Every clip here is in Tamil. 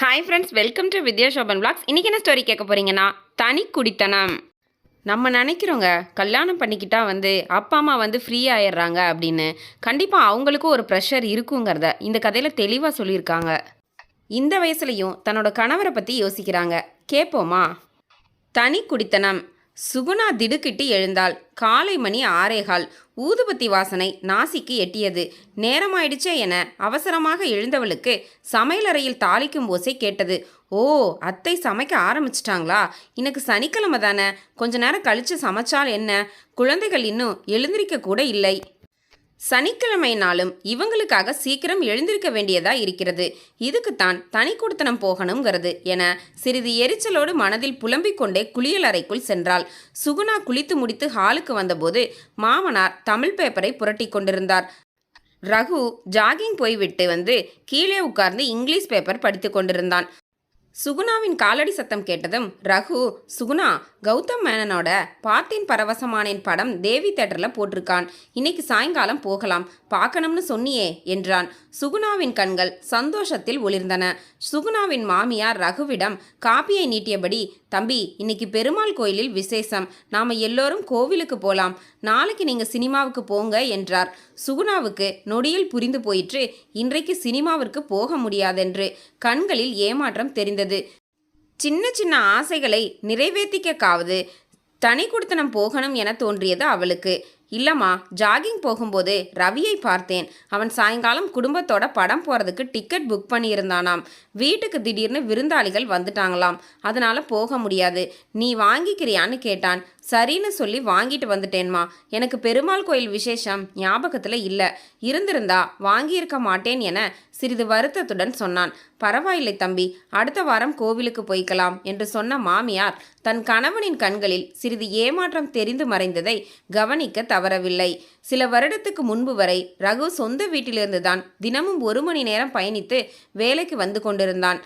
Hi friends welcome to Vidya Shoban blogs இன்றைக்கி என்ன ஸ்டோரி கேட்க போகிறீங்கன்னா தனி குடித்தனம். நம்ம நினைக்கிறோங்க கல்யாணம் பண்ணிக்கிட்டால் வந்து அப்பா அம்மா வந்து ஃப்ரீ ஆயிடுறாங்க அப்படின்னு கண்டிப்பாக அவங்களுக்கும் ஒரு ப்ரெஷர் இருக்குங்கிறத இந்த கதையில் தெளிவாக சொல்லியிருக்காங்க. இந்த வயசுலையும் தன்னோட கணவரை பற்றி யோசிக்கிறாங்க. கேட்போமா தனி குடித்தனம். சுகுணா திடுக்கிட்டு எழுந்தாள். காலை மணி ஆறேகால். ஊதுபத்தி வாசனை நாசிக்கு எட்டியது. நேரமாயிடுச்சே என அவசரமாக எழுந்தவளுக்கு சமையலறையில் தாளிக்கும் ஓசை கேட்டது. ஓ அத்தை சமைக்க ஆரம்பிச்சிட்டாங்களா? இன்னைக்கு சனிக்கிழமை தானே. கொஞ்ச நேரம் கழிச்சு சமைச்சால் என்ன? குழந்தைகள் இன்னும் எழுந்திருக்க கூட இல்லை. சனிக்கிழமை நாளும் இவங்களுக்காக சீக்கிரம் எழுந்திருக்க வேண்டியதா இருக்கிறது. இதுக்குத்தான் தனி கொடுத்தனம் போகணுங்கிறது என சிறிது எரிச்சலோடு மனதில் புலம்பிக் கொண்டே குளியலறைக்குள் சென்றாள். சுகுணா குளித்து முடித்து ஹாலுக்கு வந்தபோது மாமனார் தமிழ் பேப்பரை புரட்டி கொண்டிருந்தார். ரகு ஜாகிங் போய்விட்டு வந்து கீழே உட்கார்ந்து இங்கிலீஷ் பேப்பர் படித்து கொண்டிருந்தான். சுகுணாவின் காலடி சத்தம் கேட்டதும் ரகு சுகுணா கௌதம் மேனனோட பார்த்தேன் பரவசமானேன் படம் தேவி தேட்டரில் போட்டிருக்கான். இன்னைக்கு சாயங்காலம் போகலாம். பார்க்கணும்னு சொன்னியே என்றான். சுகுணாவின் கண்கள் சந்தோஷத்தில் ஒளிர்ந்தன. சுகுணாவின் மாமியார் ரகுவிடம் காப்பியை நீட்டியபடி தம்பி இன்னைக்கு பெருமாள் கோயிலில் விசேஷம். நாம எல்லோரும் கோவிலுக்கு போகலாம் நாளைக்கு நீங்க சினிமாவுக்கு போங்க என்றார். சுகுணாவுக்கு நொடியில் புரிந்து போயிற்று. இன்றைக்கு சினிமாவிற்கு போக முடியாதென்று. கண்களில் ஏமாற்றம் தெரிந்தது. சின்ன சின்ன ஆசைகளை நிறைவேற்றிக்கக்காவது தனி குடித்தனம் போகணும் என தோன்றியது அவளுக்கு. இல்லம்மா ஜாகிங் போகும்போது ரவியை பார்த்தேன். அவன் சாயங்காலம் குடும்பத்தோட படம் போகிறதுக்கு டிக்கெட் புக் பண்ணியிருந்தானாம். வீட்டுக்கு திடீர்னு விருந்தாளிகள் வந்துட்டாங்களாம். அதனால போக முடியாது. நீ வாங்கிக்கிறியான்னு கேட்டான். சரின்னு சொல்லி வாங்கிட்டு வந்துட்டேன்மா. எனக்கு பெருமாள் கோயில் விசேஷம் ஞாபகத்தில் இல்லை. இருந்திருந்தா வாங்கியிருக்க மாட்டேன் என சிறிது வருத்தத்துடன் சொன்னான். பரவாயில்லை தம்பி அடுத்த வாரம் கோவிலுக்கு போய்க்கலாம் என்று சொன்ன மாமியார் தன் கணவனின் கண்களில் சிறிது ஏமாற்றம் தெரிந்து மறைந்ததை கவனிக்க தவறவில்லை. சில வருடத்துக்கு முன்பு வரை ரகு சொந்த வீட்டிலிருந்துதான் தினமும் ஒரு மணி நேரம் பயணித்து வேலைக்கு வந்து கொண்டிருந்தான்.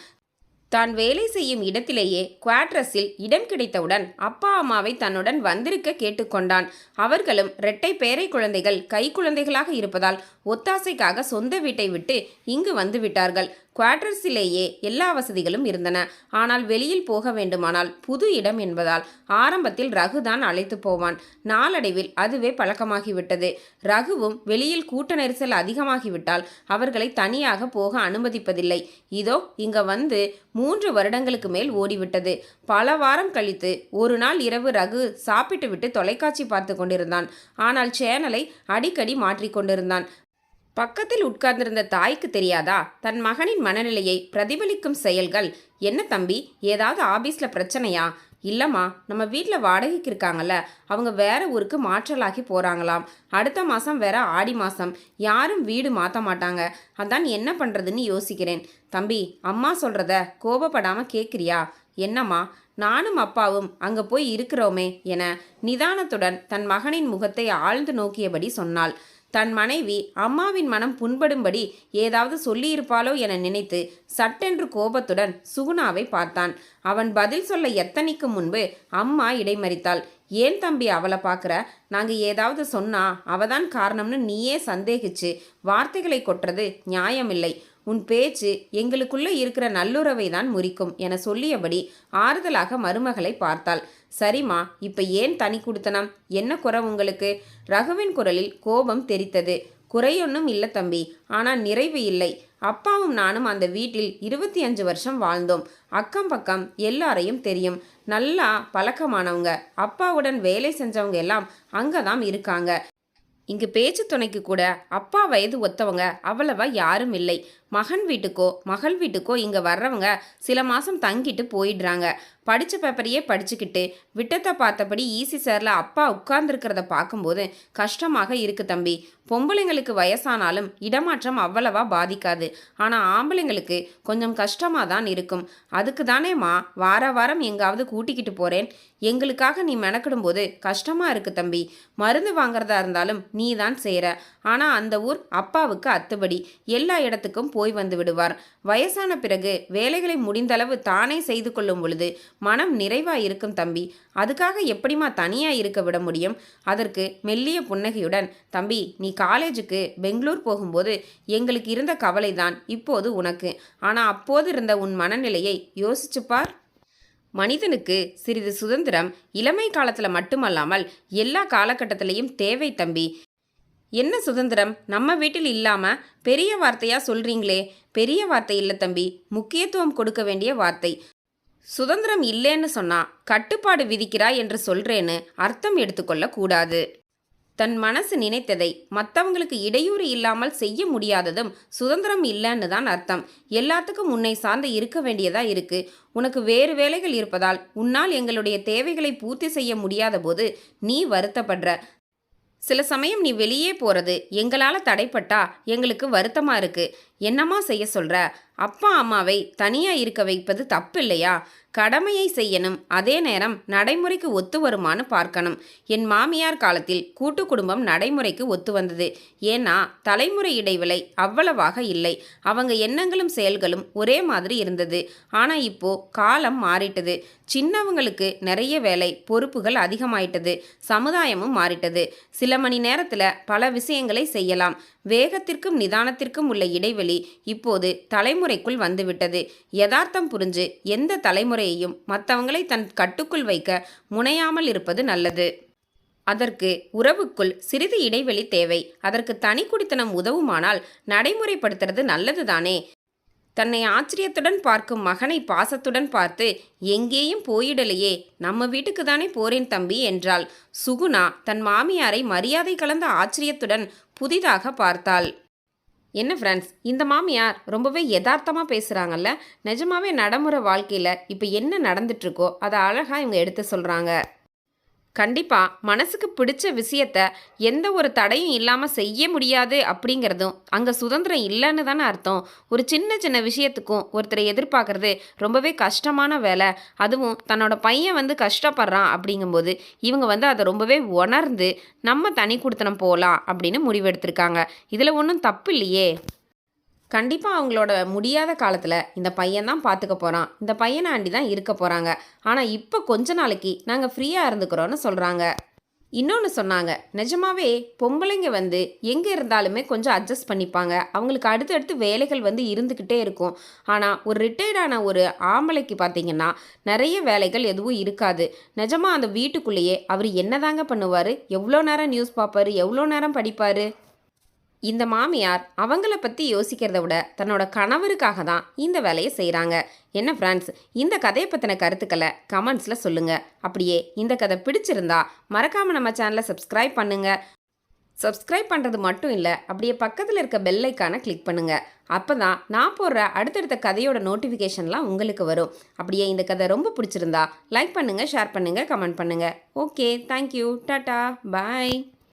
தான் வேலை செய்யும் இடத்திலேயே குவாட்ரஸில் இடம் கிடைத்தவுடன் அப்பா அம்மாவை தன்னுடன் வந்திருக்க கேட்டுக்கொண்டான். அவர்களும் இரட்டை பேரை குழந்தைகள் கை குழந்தைகளாக இருப்பதால் ஒத்தாசைக்காக சொந்த வீட்டை விட்டு இங்கு வந்து விட்டார்கள் குவார்டர்ஸிலேயே எல்லா வசதிகளும் இருந்தன. ஆனால் வெளியில் போக வேண்டுமானால் புது இடம் என்பதால் ஆரம்பத்தில் ரகுதான் அழைத்து போவான். நாளடைவில் அதுவே பழக்கமாகிவிட்டது. ரகுவும் வெளியில் கூட்ட நெரிசல் அதிகமாகிவிட்டால் அவர்களை தனியாக போக அனுமதிப்பதில்லை. இதோ இங்க வந்து மூன்று வருடங்களுக்கு மேல் ஓடிவிட்டது. பல வாரம் கழித்து ஒரு நாள் இரவு ரகு சாப்பிட்டுவிட்டு தொலைக்காட்சி பார்த்து கொண்டிருந்தான். ஆனால் சேனலை அடிக்கடி மாற்றிக்கொண்டிருந்தான் பக்கத்தில் உட்கார்ந்திருந்த தாய்க்கு தெரியாதா? தன் மகனின் மனநிலையை பிரதிபலிக்கும் செயல்கள்? என்ன தம்பி ஏதாவது ஆபீஸ்ல பிரச்சனையா? இல்லைம்மா நம்ம வீட்டில் வாடகைக்கு இருக்காங்கல்ல அவங்க வேற ஊருக்கு மாற்றலாகி போகிறாங்களாம் அடுத்த மாதம் வேற ஆடி மாதம் யாரும் வீடு மாற்ற மாட்டாங்க. அதான் என்ன பண்ணுறதுன்னு யோசிக்கிறேன். தம்பி அம்மா சொல்கிறத கோபப்படாமல் கேட்குறியா என்னம்மா நானும் அப்பாவும் அங்கே போய் இருக்கிறோமே என நிதானத்துடன் தன் மகனின் முகத்தை ஆழ்ந்து நோக்கியபடி சொன்னாள். தன் மனைவி அம்மாவின் மனம் புண்படும்படி ஏதாவது சொல்லியிருப்பாளோ என நினைத்து சட்டென்று கோபத்துடன் சுகுணாவை பார்த்தான். அவன் பதில் சொல்ல எத்தனைக்கும் முன்பு அம்மா இடைமறித்தாள். ஏன் தம்பி அவளை பார்க்குற? நாங்கள் ஏதாவது சொன்னா அவதான் காரணம்னு நீயே சந்தேகிச்சு. வார்த்தைகளை கொட்டுறது நியாயமில்லை. உன் பேச்சு எங்களுக்குள்ளே இருக்கிற நல்லுறவை தான் முறிக்கும் என சொல்லியபடி ஆறுதலாக மருமகளை பார்த்தாள். சரிம்மா இப்ப ஏன் தனி கொடுத்தனம்? என்ன குறை உங்களுக்கு? ரகுவின் குரலில் கோபம் தெரித்தது. குறையொன்னும் இல்லை தம்பி ஆனால் நிறைவு இல்லை. அப்பாவும் நானும் அந்த வீட்டில் இருபத்தி அஞ்சு வருஷம் வாழ்ந்தோம். அக்கம் பக்கம் எல்லாரையும் தெரியும். நல்லா பழக்கமானவங்க. அப்பாவுடன் வேலை செஞ்சவங்க எல்லாம் அங்கே தான் இருக்காங்க. இங்கு பேச்சு துணைக்கு கூட அப்பா வயது ஒத்தவங்க அவ்வளவா யாரும் இல்லை. மகன் வீட்டுக்கோ மகள் வீட்டுக்கோ இங்கே வர்றவங்க சில மாதம் தங்கிட்டு போயிடுறாங்க. படித்த பேப்பரையே படிச்சுக்கிட்டு விட்டத்தை பார்த்தபடி ஈசி சேரில் அப்பா உட்கார்ந்துருக்கிறத பார்க்கும்போது கஷ்டமாக இருக்குது தம்பி. பொம்பளைங்களுக்கு வயசானாலும் இடமாற்றம் அவ்வளவா பாதிக்காது. ஆனால் ஆம்பளைங்களுக்கு கொஞ்சம் கஷ்டமாக தான் இருக்கும். அதுக்கு தானேம்மா வார வாரம் எங்காவது கூட்டிக்கிட்டு போகிறேன் எங்களுக்காக நீ மெனக்கிடும்போது கஷ்டமாக இருக்குது தம்பி. மருந்து வாங்குறதா இருந்தாலும் நீ தான் செய்கிற ஆனால் அந்த ஊர் அப்பாவுக்கு அத்துபடி. எல்லா இடத்துக்கும் போய் போய் வந்து விடுவார். வயசான பிறகு வேலைகளை முடிந்தளவு தானே செய்து கொள்ளும் பொழுது மனம் நிறைவா இருக்கும் தம்பி. அதுக்காக எப்படிம்மா தனியா இருக்க விட முடியும்? அதற்கு மெல்லிய புன்னகையுடன் தம்பி நீ காலேஜுக்கு பெங்களூர் போகும்போது எங்களுக்கு இருந்த கவலைதான் இப்போது உனக்கு. ஆனா அப்போது இருந்த உன் மனநிலையை யோசிச்சுப்பார் மனிதனுக்கு சிறிது சுதந்திரம் இளமை காலத்தில் மட்டுமல்லாமல் எல்லா காலகட்டத்திலையும் தேவை தம்பி. என்ன சுதந்திரம்? நம்ம வீட்டில் இல்லாமல் பெரிய வார்த்தையாக சொல்கிறீங்களே பெரிய வார்த்தை இல்லை தம்பி. முக்கியத்துவம் கொடுக்க வேண்டிய வார்த்தை. சுதந்திரம் இல்லைன்னு சொன்னா கட்டுப்பாடு விதிக்கிறாய் என்று சொல்றேன்னு அர்த்தம் எடுத்துக்கொள்ள கூடாது. தன் மனசு நினைத்ததை மற்றவங்களுக்கு இடையூறு இல்லாமல் செய்ய முடியாததும் சுதந்திரம் இல்லைன்னு தான் அர்த்தம். எல்லாத்துக்கும் உன்னை சார்ந்து இருக்க வேண்டியதா இருக்கு. உனக்கு வேறு வேலைகள் இருப்பதால் உன்னால் எங்களுடைய தேவைகளை பூர்த்தி செய்ய முடியாத போது நீ வருத்தப்படுற. சில சமயம் நீ வெளியே போறது எங்களால தடைப்பட்டா எங்களுக்கு வருத்தமா இருக்கு. என்னம்மா செய்ய சொல்ற? அப்பா அம்மாவை தனியாக இருக்க வைப்பது தப்பு இல்லையா கடமையை செய்யணும். அதே நேரம் நடைமுறைக்கு ஒத்து வருமான்னு பார்க்கணும். என் மாமியார் காலத்தில் கூட்டு குடும்பம் நடைமுறைக்கு ஒத்து வந்தது. ஏன்னா தலைமுறை இடைவெளி அவ்வளவாக இல்லை. அவங்க எண்ணங்களும் செயல்களும் ஒரே மாதிரி இருந்தது. ஆனால் இப்போ காலம் மாறிட்டது. சின்னவங்களுக்கு நிறைய வேலை பொறுப்புகள் அதிகமாயிட்டது. சமுதாயமும் மாறிட்டது. சில மணி நேரத்தில் பல விஷயங்களை செய்யலாம். வேகத்திற்கும் நிதானத்திற்கும் உள்ள இடைவெளி இப்போது தலைமுறைக்குள் வந்துவிட்டது. யதார்த்தம் புரிஞ்சு எந்த தலைமுறையையும் மற்றவங்களை தன் கட்டுக்குள் வைக்க முனையாமல் இருப்பது நல்லது. அதற்கு உறவுக்குள் சிறிது இடைவெளி தேவை. அதற்கு தனி குடித்தனம் உதவுமானால் நடைமுறைப்படுத்துறது நல்லதுதானே? தன்னை ஆச்சரியத்துடன் பார்க்கும் மகனை பாசத்துடன் பார்த்து எங்கேயும் போயிடலையே நம்ம வீட்டுக்கு தானே போறேன் தம்பி என்றாள். சுகுணா தன் மாமியாரை மரியாதை கலந்த ஆச்சரியத்துடன் புதிதாக பார்த்தாள். என்ன ஃப்ரெண்ட்ஸ் இந்த மாமியார் ரொம்பவே யதார்த்தமாக பேசுகிறாங்கல்ல நிஜமாவே நடைமுறை வாழ்க்கையில் இப்போ என்ன நடந்துட்டுருக்கோ அதை அழகாக இவங்க எடுத்து சொல்கிறாங்க கண்டிப்பாக மனசுக்கு பிடிச்ச விஷயத்த எந்த ஒரு தடையும் இல்லாமல் செய்ய முடியாது அப்படிங்கிறதும் அங்கே சுதந்திரம் இல்லைன்னு தானே அர்த்தம். ஒரு சின்ன சின்ன விஷயத்துக்கும் ஒருத்தரை எதிர்பார்க்குறது ரொம்பவே கஷ்டமான வேலை. அதுவும் தன்னோட பையன் வந்து கஷ்டப்படுறான் அப்படிங்கும்போது இவங்க வந்து அதை ரொம்பவே உணர்ந்து நம்ம தனி கொடுத்தனம் போகலாம் அப்படின்னு முடிவெடுத்திருக்காங்க. இதில் ஒன்றும் தப்பு இல்லையே. கண்டிப்பாக அவங்களோட முடியாத காலத்தில் இந்த பையன் தான் பார்த்துக்க போகிறான் இந்த பையனை ஆண்டி தான் இருக்க போகிறாங்க ஆனால் இப்போ கொஞ்ச நாளைக்கு நாங்கள் ஃப்ரீயாக இருந்துக்கிறோன்னு சொல்கிறாங்க இன்னொன்று சொன்னாங்க. நிஜமாவே பொம்பளைங்க வந்து எங்கே இருந்தாலுமே கொஞ்சம் அட்ஜஸ்ட் பண்ணிப்பாங்க. அவங்களுக்கு அடுத்தடுத்து வேலைகள் வந்து இருந்துக்கிட்டே இருக்கும். ஆனால் ஒரு ரிட்டையர்டான ஒரு ஆம்பளைக்கு பார்த்தீங்கன்னா நிறைய வேலைகள் எதுவும் இருக்காது. நிஜமாக அந்த வீட்டுக்குள்ளேயே அவர் என்னதாங்க பண்ணுவார்? எவ்வளோ நேரம் நியூஸ் பார்ப்பாரு? எவ்வளோ நேரம் படிப்பார்? இந்த மாமியார் அவங்கள பற்றி யோசிக்கிறத விட தன்னோட கணவருக்காக தான் இந்த வேலையை செய்கிறாங்க என்ன ஃப்ரெண்ட்ஸ் இந்த கதையை பற்றின கருத்துக்களை கமெண்ட்ஸில் சொல்லுங்கள் அப்படியே இந்த கதை பிடிச்சிருந்தா மறக்காமல் நம்ம சேனலை சப்ஸ்கிரைப் பண்ணுங்கள் சப்ஸ்கிரைப் பண்ணுறது மட்டும் இல்லை அப்படியே பக்கத்தில் இருக்க பெல்லைக்கான கிளிக் பண்ணுங்கள் அப்போ தான் நான் போடுற அடுத்தடுத்த கதையோட நோட்டிஃபிகேஷன்லாம் உங்களுக்கு வரும். அப்படியே இந்த கதை ரொம்ப பிடிச்சிருந்தா லைக் பண்ணுங்கள் ஷேர் பண்ணுங்கள் கமெண்ட் பண்ணுங்கள் ஓகே தேங்க்யூ டாட்டா பாய்